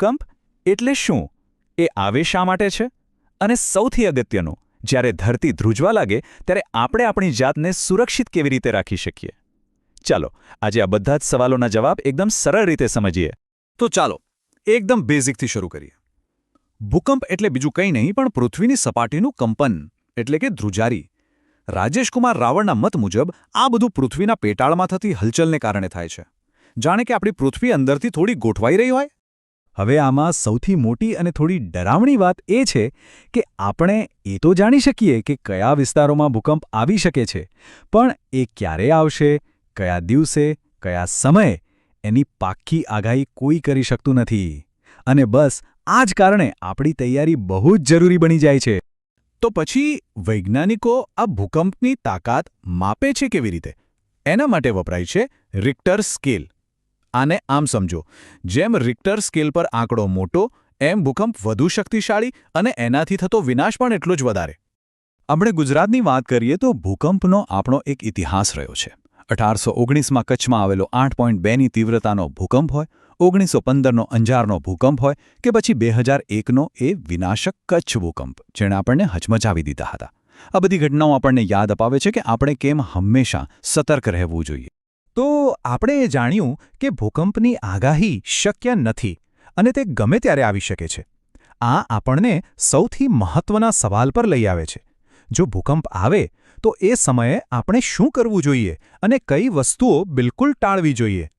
ભૂકંપ એટલે શું? એ આવે શા માટે છે? અને સૌથી અગત્યનું, જ્યારે ધરતી ધ્રુજવા લાગે, ત્યારે આપણે આપણી જાતને સુરક્ષિત કેવી રીતે રાખી શકીએ? ચાલો, આજે આ બધા જ સવાલોના જવાબ એકદમ સરળ રીતે સમજીએ. તો ચાલો, એકદમ બેઝિકથી શરૂ કરીએ. ભૂકંપ એટલે બીજું કંઈ નહીં, પણ પૃથ્વીની સપાટીનું કંપન, એટલે કે ધ્રુજારી. રાજેશકુમાર રાવળના મત મુજબ, આ બધું પૃથ્વીના પેટાળમાં થતી હલચલને કારણે થાય છે. જાણે કે આપણી પૃથ્વી અંદરથી થોડી ગોઠવાઈ રહી હોય? હવે આમાં સૌથી મોટી અને થોડી ડરાવણી વાત એ છે કે આપણે એ તો જાણી શકીએ કે કયા વિસ્તારોમાં ભૂકંપ આવી શકે છે, પણ એ ક્યારે આવશે, કયા દિવસે, કયા સમયે એની પાક્કી આગાહી કોઈ કરી શકતું નથી. અને બસ, આ જ કારણે આપણી તૈયારી બહુ જ જરૂરી બની જાય છે. તો પછી વૈજ્ઞાનિકો આ ભૂકંપની તાકાત માપે છે કેવી રીતે? એના માટે વપરાય છે રિક્ટર સ્કેલ આને આમ સમજો. જેમ રિક્ટર સ્કેલ પર આંકડો મોટો, એમ ભૂકંપ વધુ શક્તિશાળી અને એનાથી થતો વિનાશ પણ એટલો જ વધારે. આપણે ગુજરાતની વાત કરીએ તો ભૂકંપનો આપણો એક ઇતિહાસ રહ્યો છે. અઢારસો ઓગણીસમાં કચ્છમાં આવેલો આઠ પોઈન્ટ બેની તીવ્રતાનો ભૂકંપ હોય, ઓગણીસો પંદરનો અંજારનો ભૂકંપ હોય કે પછી બે હજાર એકનો એ વિનાશક કચ્છ ભૂકંપ, જેણે આપણને હચમચાવી દીધા હતા. આ બધી ઘટનાઓ આપણને યાદ અપાવે છે કે આપણે કેમ હંમેશા સતર્ક રહેવું જોઈએ. તો આપણે એ જાણ્યું કે ભૂકંપની આગાહી શક્ય નથી અને તે ગમે ત્યારે આવી શકે છે. આ આપણને સૌથી મહત્વના સવાલ પર લઈ આવે છે. જો ભૂકંપ આવે, તો એ સમયે આપણે શું કરવું જોઈએ અને કઈ વસ્તુઓ બિલકુલ ટાળવી જોઈએ?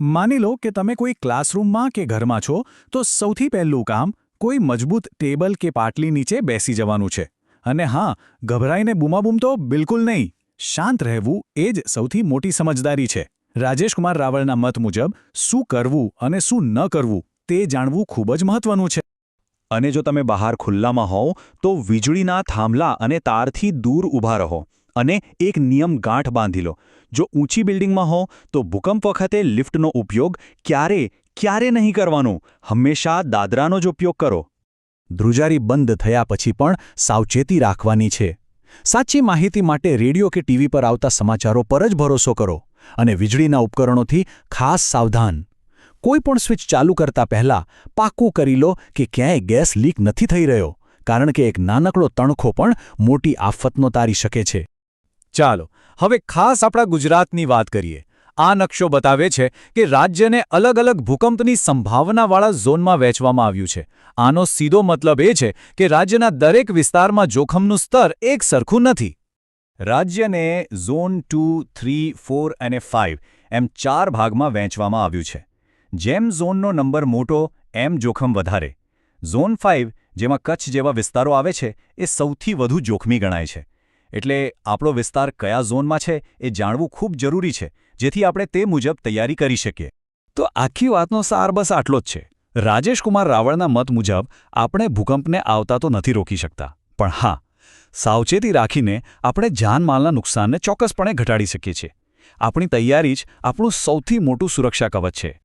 માની લો કે તમે કોઈ ક્લાસરૂમમાં કે ઘરમાં છો, તો સૌથી પહેલું કામ કોઈ મજબૂત ટેબલ કે પાટલી નીચે બેસી જવાનું છે. અને હા, ગભરાઈને બૂમાબૂમ તો બિલકુલ નહીં. શાંત રહેવું એ જ સૌથી મોટી સમજદારી છે. રાજેશકુમાર રાવળના મત મુજબ, શું કરવું અને શું ન કરવું તે જાણવું ખૂબ જ મહત્વનું છે. અને જો તમે બહાર ખુલ્લામાં હોવ, તો વીજળીના થાંભલા અને તારથી દૂર ઊભા રહો અને એક નિયમ ગાંઠ બાંધી લો. જો ઊંચી બિલ્ડિંગમાં હો તો ભૂકંપ વખતે લિફ્ટનો ઉપયોગ ક્યારે ક્યારે નહીં કરવાનો, હંમેશા દાદરાનો જ ઉપયોગ કરો. ધ્રુજારી બંધ થયા પછી પણ સાવચેતી રાખવાની છે. સાચી માહિતી માટે રેડિયો કે ટીવી પર આવતા સમાચારો પર જ ભરોસો કરો અને વીજળીના ઉપકરણોથી ખાસ સાવધાન. કોઈ પણ સ્વિચ ચાલુ કરતા પહેલા પાક્કું કરી લો કે ક્યાંય ગેસ લીક નથી થઈ રહ્યો, કારણ કે એક નાનકડો તણખો પણ મોટી આફતનો તારી શકે છે. ચાલો, હવે ખાસ આપણા ગુજરાતની વાત કરીએ. આ નકશો બતાવે છે કે રાજ્યને અલગ અલગ ભૂકંપની સંભાવનાવાળા ઝોનમાં વહેંચવામાં આવ્યું છે. આનો સીધો મતલબ એ છે કે રાજ્યના દરેક વિસ્તારમાં જોખમનું સ્તર એક સરખું નથી. રાજ્યને ઝોન ટુ, થ્રી, ફોર અને ફાઇવ એમ ચાર ભાગમાં વહેંચવામાં આવ્યું છે. જેમ ઝોનનો નંબર મોટો, એમ જોખમ વધારે. ઝોન ફાઇવ જેમાં કચ્છ જેવા વિસ્તારો આવે છે, એ સૌથી વધુ જોખમી ગણાય છે. એટલે આપણો વિસ્તાર કયા ઝોનમાં છે એ જાણવું ખૂબ જરૂરી છે, જેથી આપણે તે મુજબ તૈયારી કરી શકીએ. તો આખી વાતનો સાર બસ આટલો જ છે. રાજેશકુમાર રાવળના મત મુજબ આપણે ભૂકંપને આવતા તો નથી રોકી શકતા. પણ હા, સાવચેતી રાખીને આપણે જાનમાલના નુકસાનને ચોક્કસપણે ઘટાડી શકીએ છીએ. આપણી તૈયારી જ આપણું સૌથી મોટું સુરક્ષા કવચ છે.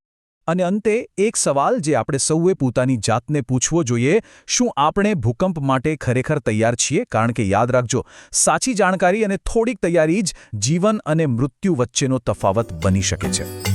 અને અંતે એક સવાલ જે આપણે સૌએ પોતાની જાતને પૂછવો જોઈએ, શું આપણે ભૂકંપ માટે ખરેખર તૈયાર છીએ? કારણ કે યાદ રાખજો, સાચી જાણકારી અને થોડીક તૈયારી જ જીવન અને મૃત્યુ વચ્ચેનો તફાવત બની શકે છે.